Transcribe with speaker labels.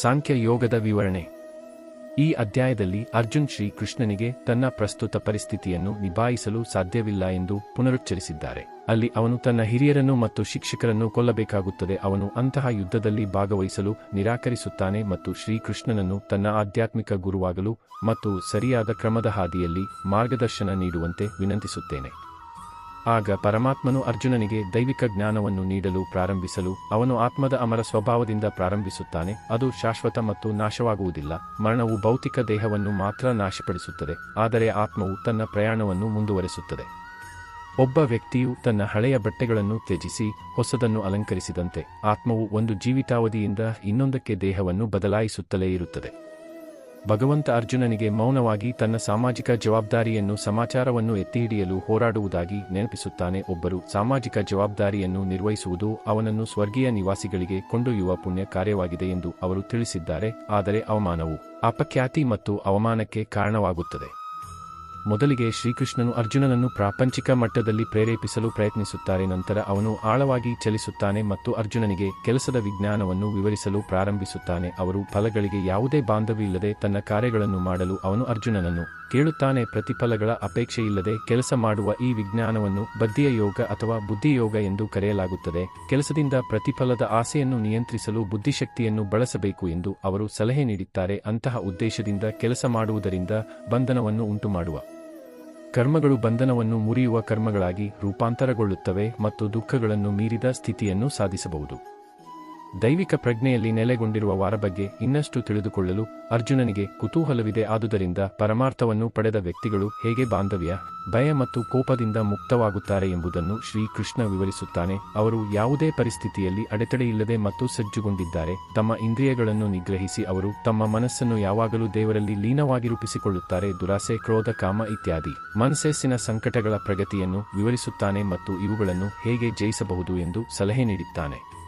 Speaker 1: ಸಾಂಖ್ಯ ಯೋಗದ ವಿವರಣೆ. ಈ ಅಧ್ಯಾಯದಲ್ಲಿ ಅರ್ಜುನ್ ಶ್ರೀ ಕೃಷ್ಣನಿಗೆ ತನ್ನ ಪ್ರಸ್ತುತ ಪರಿಸ್ಥಿತಿಯನ್ನು ನಿಭಾಯಿಸಲು ಸಾಧ್ಯವಿಲ್ಲ ಎಂದು ಪುನರುಚ್ಚರಿಸಿದ್ದಾರೆ. ಅಲ್ಲಿ ಅವನು ತನ್ನ ಹಿರಿಯರನ್ನು ಮತ್ತು ಶಿಕ್ಷಕರನ್ನು ಕೊಲ್ಲಬೇಕಾಗುತ್ತದೆ. ಅವನು ಅಂತಹ ಯುದ್ಧದಲ್ಲಿ ಭಾಗವಹಿಸಲು ನಿರಾಕರಿಸುತ್ತಾನೆ ಮತ್ತು ಶ್ರೀಕೃಷ್ಣನನ್ನು ತನ್ನ ಆಧ್ಯಾತ್ಮಿಕ ಗುರುವಾಗಲು ಮತ್ತು ಸರಿಯಾದ ಕ್ರಮದ ಹಾದಿಯಲ್ಲಿ ಮಾರ್ಗದರ್ಶನ ನೀಡುವಂತೆ ವಿನಂತಿಸುತ್ತೇನೆ. ಆಗ ಪರಮಾತ್ಮನು ಅರ್ಜುನನಿಗೆ ದೈವಿಕ ಜ್ಞಾನವನ್ನು ನೀಡಲು ಪ್ರಾರಂಭಿಸಲು ಅವನು ಆತ್ಮದ ಅಮರ ಸ್ವಭಾವದಿಂದ ಪ್ರಾರಂಭಿಸುತ್ತಾನೆ, ಅದು ಶಾಶ್ವತ ಮತ್ತು ನಾಶವಾಗುವುದಿಲ್ಲ, ಮರಣವು ಭೌತಿಕ ದೇಹವನ್ನು ಮಾತ್ರ ನಾಶಪಡಿಸುತ್ತದೆ, ಆದರೆ ಆತ್ಮವು ತನ್ನ ಪ್ರಯಾಣವನ್ನು ಮುಂದುವರೆಸುತ್ತದೆ. ಒಬ್ಬ ವ್ಯಕ್ತಿಯು ತನ್ನ ಹಳೆಯ ಬಟ್ಟೆಗಳನ್ನು ತ್ಯಜಿಸಿ ಹೊಸದನ್ನು ಅಲಂಕರಿಸಿದಂತೆ ಆತ್ಮವು ಒಂದು ಜೀವಿತಾವಧಿಯಿಂದ ಇನ್ನೊಂದಕ್ಕೆ ದೇಹವನ್ನು ಬದಲಾಯಿಸುತ್ತಲೇ ಇರುತ್ತದೆ. ಭಗವಂತ ಅರ್ಜುನನಿಗೆ ಮೌನವಾಗಿ ತನ್ನ ಸಾಮಾಜಿಕ ಜವಾಬ್ದಾರಿಯನ್ನು ಸಮಾಚಾರವನ್ನು ಎತ್ತಿಹಿಡಿಯಲು ಹೋರಾಡುವುದಾಗಿ ನೆನಪಿಸುತ್ತಾನೆ. ಒಬ್ಬರು ಸಾಮಾಜಿಕ ಜವಾಬ್ದಾರಿಯನ್ನು ನಿರ್ವಹಿಸುವುದು ಅವನನ್ನು ಸ್ವರ್ಗೀಯ ನಿವಾಸಿಗಳಿಗೆ ಕೊಂಡೊಯ್ಯುವ ಪುಣ್ಯ ಕಾರ್ಯವಾಗಿದೆ ಎಂದು ಅವರು ತಿಳಿಸಿದ್ದಾರೆ. ಆದರೆ ಅವಮಾನವು ಅಪಖ್ಯಾತಿ ಮತ್ತು ಅವಮಾನಕ್ಕೆ ಕಾರಣವಾಗುತ್ತದೆ. ಮೊದಲಿಗೆ ಶ್ರೀಕೃಷ್ಣನು ಅರ್ಜುನನನ್ನು ಪ್ರಾಪಂಚಿಕ ಮಟ್ಟದಲ್ಲಿ ಪ್ರೇರೇಪಿಸಲು ಪ್ರಯತ್ನಿಸುತ್ತಾರೆ, ನಂತರ ಅವನು ಆಳವಾಗಿ ಚಲಿಸುತ್ತಾನೆ ಮತ್ತು ಅರ್ಜುನನಿಗೆ ಕೆಲಸದ ವಿಜ್ಞಾನವನ್ನು ವಿವರಿಸಲು ಪ್ರಾರಂಭಿಸುತ್ತಾನೆ. ಅವರು ಫಲಗಳಿಗೆ ಯಾವುದೇ ಬಾಂಧವ್ಯವಿಲ್ಲದೆ ತನ್ನ ಕಾರ್ಯಗಳನ್ನು ಮಾಡಲು ಅವನು ಅರ್ಜುನನನ್ನು ಕೇಳುತ್ತಾನೆ. ಪ್ರತಿಫಲಗಳ ಅಪೇಕ್ಷೆಯಿಲ್ಲದೆ ಕೆಲಸ ಮಾಡುವ ಈ ವಿಜ್ಞಾನವನ್ನು ಬದ್ಧಿಯ ಯೋಗ ಅಥವಾ ಬುದ್ಧಿಯೋಗ ಎಂದು ಕರೆಯಲಾಗುತ್ತದೆ. ಕೆಲಸದಿಂದ ಪ್ರತಿಫಲದ ಆಸೆಯನ್ನು ನಿಯಂತ್ರಿಸಲು ಬುದ್ಧಿಶಕ್ತಿಯನ್ನು ಬಳಸಬೇಕು ಎಂದು ಅವರು ಸಲಹೆ ನೀಡಿದ್ದಾರೆ. ಅಂತಹ ಉದ್ದೇಶದಿಂದ ಕೆಲಸ ಮಾಡುವುದರಿಂದ ಬಂಧನವನ್ನು ಉಂಟುಮಾಡುವ ಕರ್ಮಗಳು ಬಂಧನವನ್ನು ಮುರಿಯುವ ಕರ್ಮಗಳಾಗಿ ರೂಪಾಂತರಗೊಳ್ಳುತ್ತವೆ ಮತ್ತು ದುಃಖಗಳನ್ನು ಮೀರಿದ ಸ್ಥಿತಿಯನ್ನು ಸಾಧಿಸಬಹುದು. ದೈವಿಕ ಪ್ರಜ್ಞೆಯಲ್ಲಿ ನೆಲೆಗೊಂಡಿರುವ ವಾರ ಬಗ್ಗೆ ಇನ್ನಷ್ಟು ತಿಳಿದುಕೊಳ್ಳಲು ಅರ್ಜುನನಿಗೆ ಕುತೂಹಲವಿದೆ. ಆದುದರಿಂದ ಪರಮಾರ್ಥವನ್ನು ಪಡೆದ ವ್ಯಕ್ತಿಗಳು ಹೇಗೆ ಬಾಂಧವ್ಯ, ಭಯ ಮತ್ತು ಕೋಪದಿಂದ ಮುಕ್ತವಾಗುತ್ತಾರೆ ಎಂಬುದನ್ನು ಶ್ರೀಕೃಷ್ಣ ವಿವರಿಸುತ್ತಾನೆ. ಅವರು ಯಾವುದೇ ಪರಿಸ್ಥಿತಿಯಲ್ಲಿ ಅಡೆತಡೆಯಿಲ್ಲದೆ ಮತ್ತು ಸಜ್ಜುಗೊಂಡಿದ್ದಾರೆ. ತಮ್ಮ ಇಂದ್ರಿಯಗಳನ್ನು ನಿಗ್ರಹಿಸಿ ಅವರು ತಮ್ಮ ಮನಸ್ಸನ್ನು ಯಾವಾಗಲೂ ದೇವರಲ್ಲಿ ಲೀನವಾಗಿ ರೂಪಿಸಿಕೊಳ್ಳುತ್ತಾರೆ. ದುರಾಸೆ, ಕ್ರೋಧ, ಕಾಮ ಇತ್ಯಾದಿ ಮನಸ್ಸೇಸಿನ ಸಂಕಟಗಳ ಪ್ರಗತಿಯನ್ನು ವಿವರಿಸುತ್ತಾನೆ ಮತ್ತು ಇವುಗಳನ್ನು ಹೇಗೆ ಜಯಿಸಬಹುದು ಎಂದು ಸಲಹೆ ನೀಡಿದ್ದಾನೆ